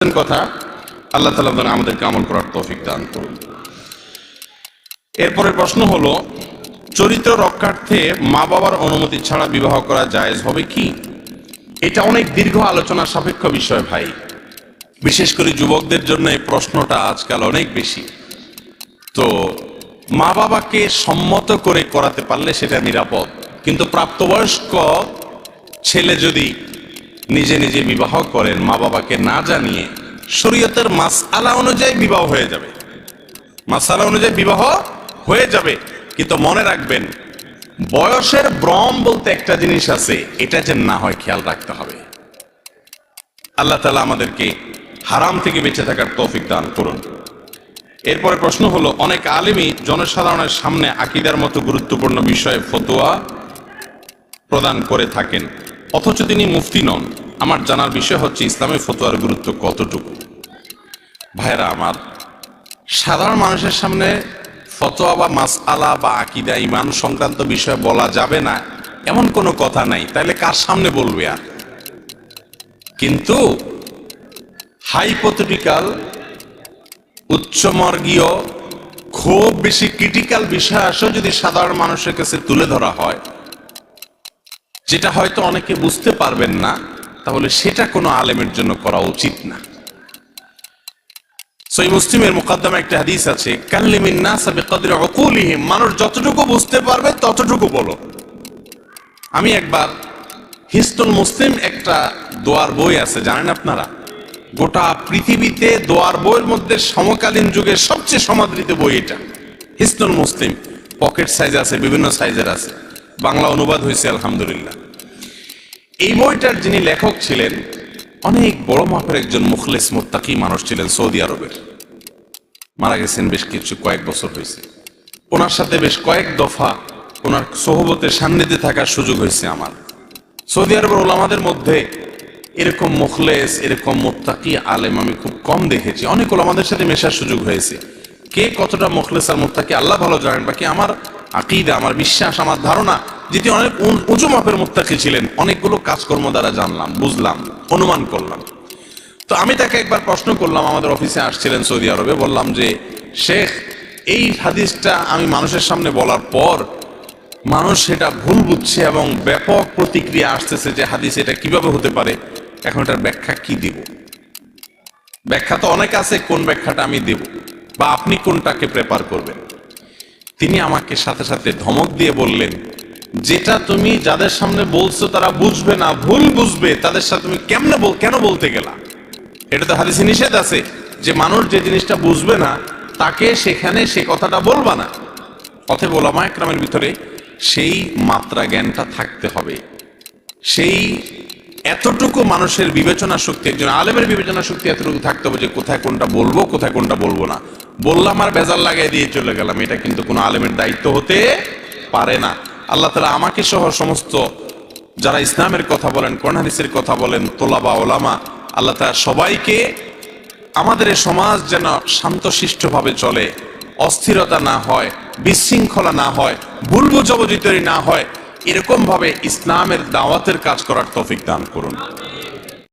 কথা, আল্লাহ তালা যেন আমাদেরকে আমল করার তৌফিক দান করুন। এরপরে প্রশ্ন হলো, চরিত্র রক্ষার্থে মা বাবার অনুমতি ছাড়া বিবাহ করা জায়েজ হবে কি? এটা অনেক দীর্ঘ আলোচনা সাপেক্ষ বিষয় ভাই। বিশেষ করে যুবকদের জন্য এই প্রশ্নটা আজকাল অনেক বেশি। তো মা বাবাকে সম্মত করে করাতে পারলে সেটা নিরাপদ, কিন্তু প্রাপ্তবয়স্ক ছেলে যদি নিজে নিজে বিবাহ করেন, মা বাবাকে না জানিয়ে শরীয়তের মাস আলা অনুযায়ী বিবাহ হয়ে যাবে। মাসালা অনুযায়ী বিবাহ হয়ে যাবে, কিন্তু মনে রাখবেন, বয়সের ভ্রম বলতে একটা জিনিস আছে, এটা যে না হয় খেয়াল রাখতে হবে। আল্লাহ তালা আমাদেরকে হারাম থেকে বেঁচে থাকার তৌফিক দান করুন। এরপরে প্রশ্ন হলো, অনেক আলেমই জনসাধারণের সামনে আকিদার মতো গুরুত্বপূর্ণ বিষয়ে ফতোয়া প্রদান করে থাকেন, অথচ তিনি মুফতি নন। আমার জানার বিষয় হচ্ছে ইসলামের ফতোয়ার গুরুত্ব কতটুকু? ভাইরা আমার, সাধারণ মানুষের সামনে ফতোয়া বা মাসআলা বা আকিদা ইমান সংক্রান্ত বিষয় বলা যাবে না, এমন কোনো কথা নাই। তাহলে কার সামনে বলবে আর? কিন্তু হাইপোথেটিক্যাল উচ্চমর্গীয়, খুব বেশি ক্রিটিক্যাল বিষয় আসে যদি সাধারণ মানুষের কাছে তুলে ধরা হয়, যেটা হয়তো অনেকে বুঝতে পারবেন না তাহলে সেটা কোনো আলেমের জন্য করা উচিত না। সই মুসলিমের মোকদ্দমে একটা হাদিস আছে, কাল্লিমিন নাস বিকদরি উকুলিহিম মানুষ যতটুকু বুঝতে পারবে ততটুকু বলো। আমি একবার হিস্টন মুসলিম একটা দোয়ার বই আছে, জানেন আপনারা? গোটা পৃথিবীতে দোয়ার বইয়ের মধ্যে সমকালীন যুগের সবচেয়ে সমাদৃত বই এটা। হিস্টন মুসলিম, পকেট সাইজ আছে, বিভিন্ন সাইজের আছে। বাংলা অনুবাদ হয়েছে, আলহামদুলিল্লাহ। এই বইটার যিনি লেখক ছিলেন, অনেক বড় মাপের একজন মুখলেস মোত্তাকি মানুষ ছিলেন সৌদি আরবের। মারা গেছেন বেশ কিছু কয়েক বছর হয়েছে। ওনার সাথে বেশ কয়েক দফা ওনার সহবতের সান্নিধ্যে থাকার সুযোগ হয়েছে আমার। সৌদি আরবের ওলামাদের মধ্যে এরকম মুখলেস, এরকম মোত্তাকি আলেম আমি খুব কম দেখেছি। অনেক ওলামাদের সাথে মেশার সুযোগ হয়েছে। কে কতটা মুখলেস আর মোত্তাকি, আল্লাহ ভালো জানেন, বাকি আমার আকিদা, আমার বিশ্বাস, আমার ধারণা যেটি অনেক উঁচু মাপের মোত্তাকি ছিলেন। অনেকগুলো কাজকর্ম দ্বারা জানলাম, বুঝলাম, অনুমান করলাম। তো আমি তাকে একবার প্রশ্ন করলাম, আমাদের অফিসে আসছিলেন সৌদি আরবে, বললাম যে, শেখ, এই হাদিসটা আমি মানুষের সামনে বলার পর মানুষ সেটা ভুল বুঝছে এবং ব্যাপক প্রতিক্রিয়া আসতেছে যে হাদিস এটা কীভাবে হতে পারে? এখন এটার ব্যাখ্যা কি দিব? ব্যাখ্যা তো অনেক আছে, কোন ব্যাখ্যাটা আমি দেব বা আপনি কোনটাকে প্রেপার করবেন। তিনি আমাকে সাথে সাথে ধমক দিয়ে বললেন যেটা তুমি যাদের সামনে বলছো তারা বুঝবে না, ভুল বুঝবে, তাদের সাথে তুমি কেমনে বল, কেন বলতে গেলা? এটা তো হাদিসে নিষেধ আছে যে মানুষ যে জিনিসটা বুঝবে না, তাকে সেখানে সে কথাটা বলবা না। অথবা ওলামা একরামের ভিতরে সেই মাত্রা জ্ঞানটা থাকতে হবে। সেই এতটুকু মানুষের বিবেচনা শক্তি, একজন আলেমের বিবেচনা শক্তি এতটুকু থাকতে হবে যে কোথায় কোনটা বলব, কোথায় কোনটা বলব না। বললাম আর বেজাল লাগাই দিয়ে চলে গেলাম, এটা কিন্তু কোনো আলেমের দায়িত্ব হতে পারে না। আল্লাহ তালা আমাকে সহ সমস্ত যারা ইসলামের কথা বলেন কর্ণাদিসের কথা বলেন, তোলাবা, ওলামা, আল্লাহ তালা সবাইকে আমাদের সমাজ যেন শান্তশিষ্টভাবে চলে, অস্থিরতা না হয়, বিশৃঙ্খলা না হয়, ভুল বুঝাবুঝি তৈরি না হয়, এরকমভাবে ইসলামের দাওয়াতের কাজ করার তৌফিক দান করুন।